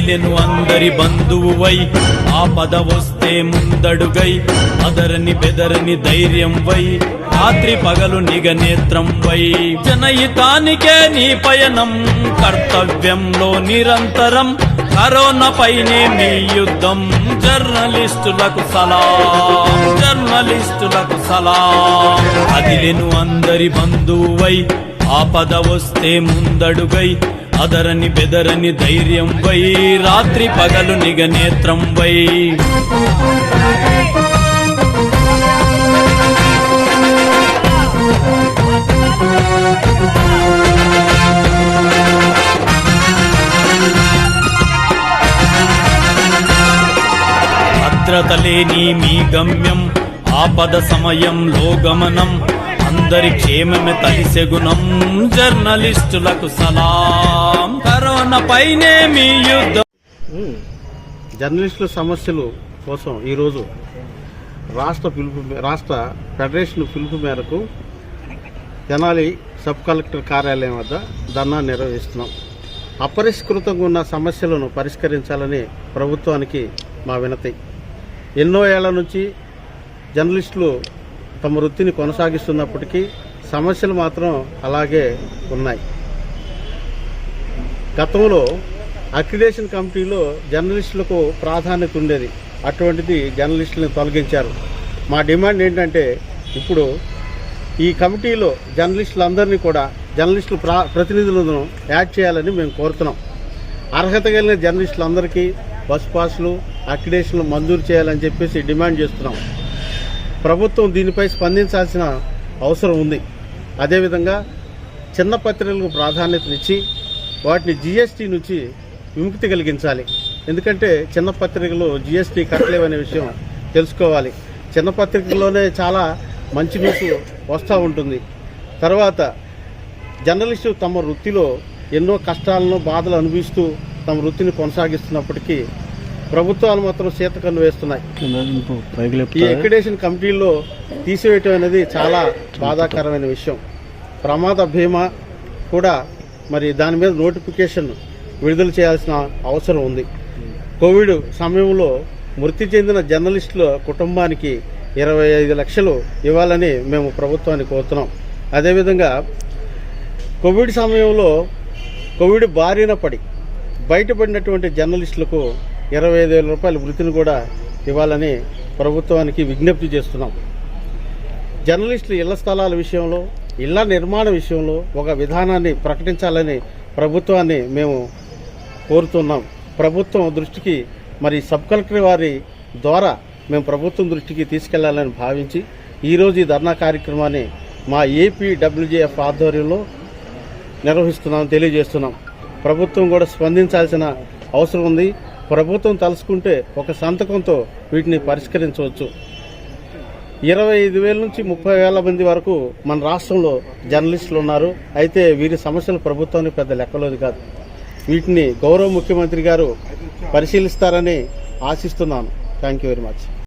కదిలెను అందరి బంధువువై పద వస్తే ముందడుగై అదరని బెదరని ధైర్యం వై రాత్రి పగలు నిగ నేత్రం వై జనయితానికే నీ పయనం కర్తవ్యంలో నిరంతరం కరోనా పైనే మీ యుద్ధం. జర్నలిస్టులకు సలాం జర్నలిస్టులకు సలాం. కదిలెను అందరి బంధువై ఆపద వస్తే ముందడుగై అదరని బెదరని ధైర్యం వై రాత్రి పగలు నిగ నేత్రం వై. భద్రత లేని మీ గమ్యం ఆపద సమయంలో గమనం అందరి క్షేమమే తలిసెగుణం జర్నలిస్టులకు సలాం. కరోనా పైనే మీ యుద్ధం. జర్నలిస్టుల సమస్యలు కోసం ఈరోజు రాష్ట్ర పిలుపు మే- రాష్ట్ర ఫెడరేషన్ పిలుపు మేరకు తెనాలి సబ్ కలెక్టర్ కార్యాలయం వద్ద ధర్నా నిర్వహిస్తున్నాం. అపరిష్కృతంగా ఉన్న సమస్యలను పరిష్కరించాలని ప్రభుత్వానికి మా వినతి. ఎన్నో ఏళ్ళ నుంచి జర్నలిస్టులు తమ వృత్తిని కొనసాగిస్తున్నప్పటికీ సమస్యలు మాత్రం అలాగే ఉన్నాయి. గతంలో అక్రిడేషన్ కమిటీలో జర్నలిస్టులకు ప్రాధాన్యత ఉండేది. అటువంటిది జర్నలిస్టులను తొలగించారు. మా డిమాండ్ ఏంటంటే ఇప్పుడు ఈ కమిటీలో జర్నలిస్టులందరినీ కూడా జర్నలిస్టుల ప్రా ప్రతినిధులను యాడ్ చేయాలని మేము కోరుతున్నాం. అర్హత కలిగిన జర్నలిస్టులందరికీ బస్ పాస్లు అక్రిడేషన్లు మంజూరు చేయాలని చెప్పేసి డిమాండ్ చేస్తున్నాం. ప్రభుత్వం దీనిపై స్పందించాల్సిన అవసరం ఉంది. అదేవిధంగా చిన్న పత్రికలకు ప్రాధాన్యతనిచ్చి వాటిని జిఎస్టీ నుంచి విముక్తి కలిగించాలి. ఎందుకంటే చిన్న పత్రికలు జిఎస్టీ కట్టలేవనే విషయం తెలుసుకోవాలి. చిన్న పత్రికల్లోనే చాలా మంచి న్యూస్ వస్తూ ఉంటుంది. తర్వాత జర్నలిస్టు తమ వృత్తిలో ఎన్నో కష్టాలను బాధలు అనుభవిస్తూ తమ వృత్తిని కొనసాగిస్తున్నప్పటికీ ప్రభుత్వాలు మాత్రం సీతకన్ను వేస్తున్నాయి. ఈ ఎక్రిడేషన్ కమిటీల్లో తీసివేయటం అనేది చాలా బాధాకరమైన విషయం. ప్రమాద బీమా కూడా మరి దాని మీద నోటిఫికేషన్ విడుదల చేయాల్సిన అవసరం ఉంది. కోవిడ్ సమయంలో మృతి చెందిన జర్నలిస్టుల కుటుంబానికి ఇరవై ఐదు లక్షలు ఇవ్వాలని మేము ప్రభుత్వాన్ని కోరుతున్నాం. అదేవిధంగా కోవిడ్ సమయంలో కోవిడ్ బారిన పడి బయటపడినటువంటి జర్నలిస్టులకు ఇరవై ఐదు వేల రూపాయల వృత్తిని కూడా ఇవ్వాలని ప్రభుత్వానికి విజ్ఞప్తి చేస్తున్నాం. జర్నలిస్టులు ఇళ్ళ స్థలాల విషయంలో ఇళ్ళ నిర్మాణ విషయంలో ఒక విధానాన్ని ప్రకటించాలని ప్రభుత్వాన్ని మేము కోరుతున్నాం. ప్రభుత్వం దృష్టికి మరి సబ్ కలెక్టర్ వారి ద్వారా మేము ప్రభుత్వం దృష్టికి తీసుకెళ్ళాలని భావించి ఈరోజు ఈ ధర్నా కార్యక్రమాన్ని మా ఏపీడబ్ల్యూజేఎఫ్ ఆధ్వర్యంలో నిర్వహిస్తున్నాం తెలియజేస్తున్నాం. ప్రభుత్వం కూడా స్పందించాల్సిన అవసరం ఉంది. ప్రభుత్వం తలుసుకుంటే ఒక సంతకంతో వీటిని పరిష్కరించవచ్చు. ఇరవై ఐదు వేల నుంచి ముప్పై వేల మంది వరకు మన రాష్ట్రంలో జర్నలిస్టులు ఉన్నారు. అయితే వీరి సమస్యలు ప్రభుత్వానికి పెద్ద లెక్కలోది కాదు. వీటిని గౌరవ ముఖ్యమంత్రి గారు పరిశీలిస్తారని ఆశిస్తున్నాను. Thank you very much